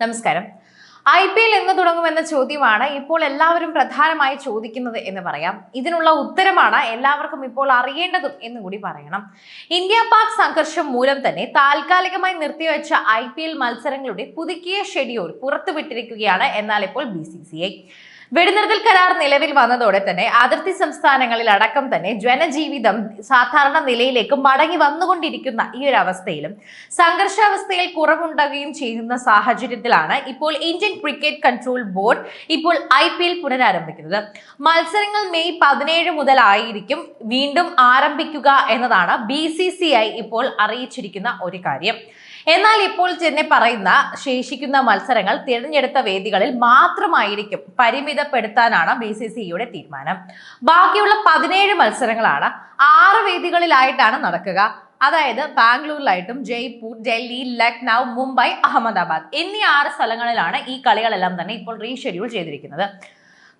നമസ്കാരം. I P L എന്ന് തുടങ്ങുമെന്ന ചോദ്യമാണ് ഇപ്പോൾ എല്ലാവരും പ്രധാനമായി ചോദിക്കുന്നത് എന്ന് പറയാം. ഇതിനുള്ള ഉത്തരമാണ് എല്ലാവർക്കും ഇപ്പോൾ അറിയേണ്ടതും എന്ന് കൂടി പറയണം. ഇന്ത്യ പാക് സംഘർഷം മൂലം തന്നെ താൽക്കാലികമായി നിർത്തിവെച്ച ഐ പി എൽ മത്സരങ്ങളുടെ പുതുക്കിയ ഷെഡ്യൂൾ പുറത്തുവിട്ടിരിക്കുകയാണ് എന്നാൽ ഇപ്പോൾ ബി സി സി ഐ. വെടിനിർത്തൽ കരാർ നിലവിൽ വന്നതോടെ തന്നെ അതിർത്തി സംസ്ഥാനങ്ങളിൽ അടക്കം തന്നെ ജനജീവിതം സാധാരണ നിലയിലേക്ക് മടങ്ങി വന്നുകൊണ്ടിരിക്കുന്ന ഈ ഒരു അവസ്ഥയിലും സംഘർഷാവസ്ഥയിൽ കുറവുണ്ടാകുകയും ചെയ്യുന്ന സാഹചര്യത്തിലാണ് ഇപ്പോൾ ഇന്ത്യൻ ക്രിക്കറ്റ് കൺട്രോൾ ബോർഡ് ഇപ്പോൾ ഐ പി എൽ പുനരാരംഭിക്കുന്നത്. മത്സരങ്ങൾ മെയ് പതിനേഴ് മുതൽ ആയിരിക്കും വീണ്ടും ആരംഭിക്കുക എന്നതാണ് ബി സി സി ഐ ഇപ്പോൾ അറിയിച്ചിരിക്കുന്ന ഒരു കാര്യം. എന്നാൽ ഇപ്പോൾ തന്നെ പറയുന്ന ശേഷിക്കുന്ന മത്സരങ്ങൾ തിരഞ്ഞെടുത്ത വേദികളിൽ മാത്രമായിരിക്കും പരിമിതപ്പെടുത്താനാണ് ബി സി സിയുടെ തീരുമാനം. ബാക്കിയുള്ള പതിനേഴ് മത്സരങ്ങളാണ് ആറ് വേദികളിലായിട്ടാണ് നടക്കുക. അതായത് ബാംഗ്ലൂരിലായിട്ടും ജയ്പൂർ ഡൽഹി ലക്നൗ മുംബൈ അഹമ്മദാബാദ് എന്നീ ആറ് സ്ഥലങ്ങളിലാണ് ഈ കളികളെല്ലാം തന്നെ ഇപ്പോൾ റീഷെഡ്യൂൾ ചെയ്തിരിക്കുന്നത്.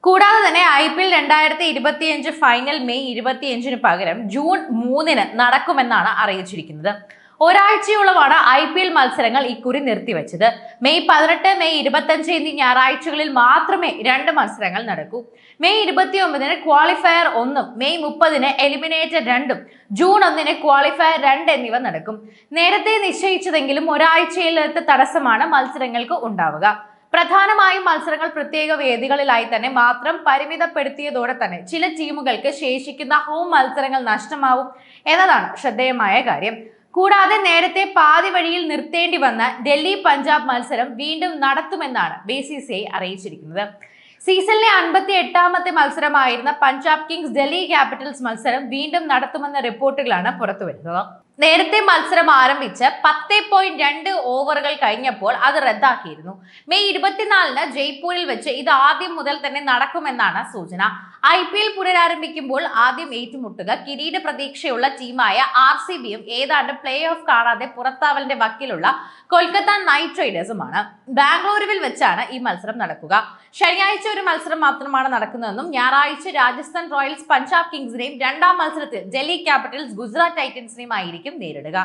കൂടാതെ തന്നെ ഐ പി എൽ രണ്ടായിരത്തി ഇരുപത്തിയഞ്ച് ഫൈനൽ മെയ് ഇരുപത്തിയഞ്ചിന് പകരം ജൂൺ മൂന്നിന് നടക്കുമെന്നാണ് അറിയിച്ചിരിക്കുന്നത്. ഒരാഴ്ചയോളമാണ് ഐ പി എൽ മത്സരങ്ങൾ ഇക്കുറി നിർത്തിവെച്ചത്. മെയ് പതിനെട്ട് മെയ് ഇരുപത്തഞ്ച് എന്നീ ഞായറാഴ്ചകളിൽ മാത്രമേ രണ്ട് മത്സരങ്ങൾ നടക്കൂ. മെയ് ഇരുപത്തി ഒമ്പതിന് ക്വാളിഫയർ ഒന്നും മെയ് മുപ്പതിന് എലിമിനേറ്റർ രണ്ടും ജൂൺ ഒന്നിന് ക്വാളിഫയർ രണ്ട് എന്നിവ നടക്കും. നേരത്തെ നിശ്ചയിച്ചതെങ്കിലും ഒരാഴ്ചയിലത്തെ തടസ്സമാണ് മത്സരങ്ങൾക്ക് ഉണ്ടാവുക. പ്രധാനമായും മത്സരങ്ങൾ പ്രത്യേക വേദികളിലായി തന്നെ മാത്രം പരിമിതപ്പെടുത്തിയതോടെ തന്നെ ചില ടീമുകൾക്ക് ശേഷിക്കുന്ന ഹോം മത്സരങ്ങൾ നഷ്ടമാവും എന്നതാണ് ശ്രദ്ധേയമായ കാര്യം. കൂടാതെ നേരത്തെ പാതി വഴിയിൽ നിർത്തേണ്ടി വന്ന ഡൽഹി പഞ്ചാബ് മത്സരം വീണ്ടും നടത്തുമെന്നാണ് ബി സി സി ഐ അറിയിച്ചിരിക്കുന്നത്. സീസണിലെ അൻപത്തി എട്ടാമത്തെ മത്സരമായിരുന്ന പഞ്ചാബ് കിങ്സ് ഡൽഹി ക്യാപിറ്റൽസ് മത്സരം വീണ്ടും നടത്തുമെന്ന റിപ്പോർട്ടുകളാണ് പുറത്തുവരുന്നത്. നേരത്തെ മത്സരം ആരംഭിച്ച് പത്ത് പോയിന്റ് രണ്ട് ഓവറുകൾ കഴിഞ്ഞപ്പോൾ അത് റദ്ദാക്കിയിരുന്നു. മെയ് ഇരുപത്തിനാലിന് ജയ്പൂരിൽ വെച്ച് ഇത് ആദ്യം മുതൽ തന്നെ നടക്കുമെന്നാണ് സൂചന. ഐ പി എൽ പുനരാരംഭിക്കുമ്പോൾ ആദ്യം ഏറ്റുമുട്ടുക കിരീട പ്രതീക്ഷയുള്ള ടീമായ ആർ സി ബിയും ഏതാണ്ട് പ്ലേ ഓഫ് കാണാതെ പുറത്താവലിന്റെ വക്കിലുള്ള കൊൽക്കത്ത നൈറ്റ് റൈഡേഴ്സുമാണ് ബാംഗ്ലൂരുവിൽ വെച്ചാണ് ഈ മത്സരം നടക്കുക. ശനിയാഴ്ച ഒരു മത്സരം മാത്രമാണ് നടക്കുന്നതെന്നും ഞായറാഴ്ച രാജസ്ഥാൻ റോയൽസ് പഞ്ചാബ് കിങ്സിനെയും രണ്ടാം മത്സരത്തിൽ ഡൽഹി ക്യാപിറ്റൽസ് ഗുജറാത്ത് ടൈറ്റൻസിനെയും ആയിരിക്കും നേരിടുക.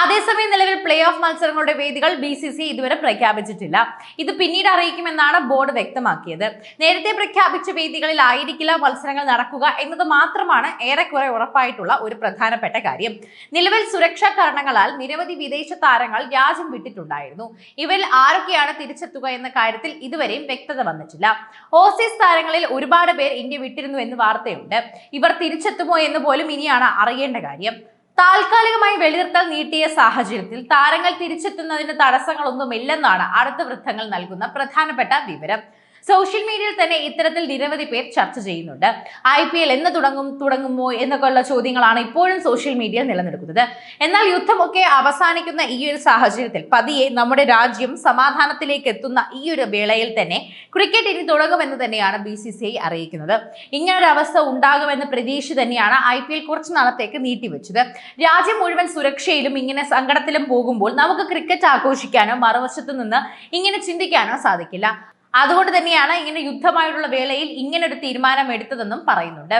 അതേസമയം നിലവിൽ പ്ലേ ഓഫ് മത്സരങ്ങളുടെ വേദികൾ ബി സി സി ഇതുവരെ പ്രഖ്യാപിച്ചിട്ടില്ല. ഇത് പിന്നീട് അറിയിക്കുമെന്നാണ് ബോർഡ് വ്യക്തമാക്കിയത്. നേരത്തെ പ്രഖ്യാപിച്ച വേദികളിൽ ആയിരിക്കില്ല മത്സരങ്ങൾ നടക്കുക എന്നത് മാത്രമാണ് ഏറെക്കുറെ ഉറപ്പായിട്ടുള്ള ഒരു പ്രധാനപ്പെട്ട കാര്യം. നിലവിൽ സുരക്ഷാ കാരണങ്ങളാൽ നിരവധി വിദേശ താരങ്ങൾ രാജ്യം വിട്ടിട്ടുണ്ടായിരുന്നു. ഇവരിൽ ആരൊക്കെയാണ് തിരിച്ചെത്തുക എന്ന കാര്യത്തിൽ ഇതുവരെയും വ്യക്തത വന്നിട്ടില്ല. ഓസീസ് താരങ്ങളിൽ ഒരുപാട് പേർ ഇന്ത്യ വിട്ടിരുന്നു എന്ന് വാർത്തയുണ്ട്. ഇവർ തിരിച്ചെത്തുമോ എന്ന് പോലും ഇനിയാണ് അറിയേണ്ട കാര്യം. താൽക്കാലികമായി വെളിനിർത്തൽ നീട്ടിയ സാഹചര്യത്തിൽ താരങ്ങൾ തിരിച്ചെത്തുന്നതിന് തടസ്സങ്ങളൊന്നുമില്ലെന്നാണ് അടുത്ത വൃത്തങ്ങൾ നൽകുന്ന പ്രധാനപ്പെട്ട വിവരം. സോഷ്യൽ മീഡിയയിൽ തന്നെ ഇത്തരത്തിൽ നിരവധി പേർ ചർച്ച ചെയ്യുന്നുണ്ട്. ഐ പി എൽ എന്ന് തുടങ്ങും തുടങ്ങുമോ എന്നൊക്കെയുള്ള ചോദ്യങ്ങളാണ് ഇപ്പോഴും സോഷ്യൽ മീഡിയ നിലനിൽക്കുന്നത്. എന്നാൽ യുദ്ധമൊക്കെ അവസാനിക്കുന്ന ഈ ഒരു സാഹചര്യത്തിൽ പതിയെ നമ്മുടെ രാജ്യം സമാധാനത്തിലേക്ക് എത്തുന്ന ഈ ഒരു വേളയിൽ തന്നെ ക്രിക്കറ്റ് ഇനി തുടങ്ങുമെന്ന് തന്നെയാണ് ബി സി സി ഐ അറിയിക്കുന്നത്. ഇങ്ങനൊരു അവസ്ഥ ഉണ്ടാകുമെന്ന പ്രതീക്ഷ തന്നെയാണ് ഐ പി എൽ കുറച്ച് നാളത്തേക്ക് നീട്ടിവെച്ചത്. രാജ്യം മുഴുവൻ സുരക്ഷയിലും ഇങ്ങനെ സങ്കടത്തിലും പോകുമ്പോൾ നമുക്ക് ക്രിക്കറ്റ് ആഘോഷിക്കാനോ മറുവശത്തു നിന്ന് ഇങ്ങനെ ചിന്തിക്കാനോ സാധിക്കില്ല. അതുകൊണ്ട് തന്നെയാണ് ഇങ്ങനെ യുദ്ധമായിട്ടുള്ള വേളയിൽ ഇങ്ങനൊരു തീരുമാനം എടുത്തതെന്നും പറയുന്നുണ്ട്.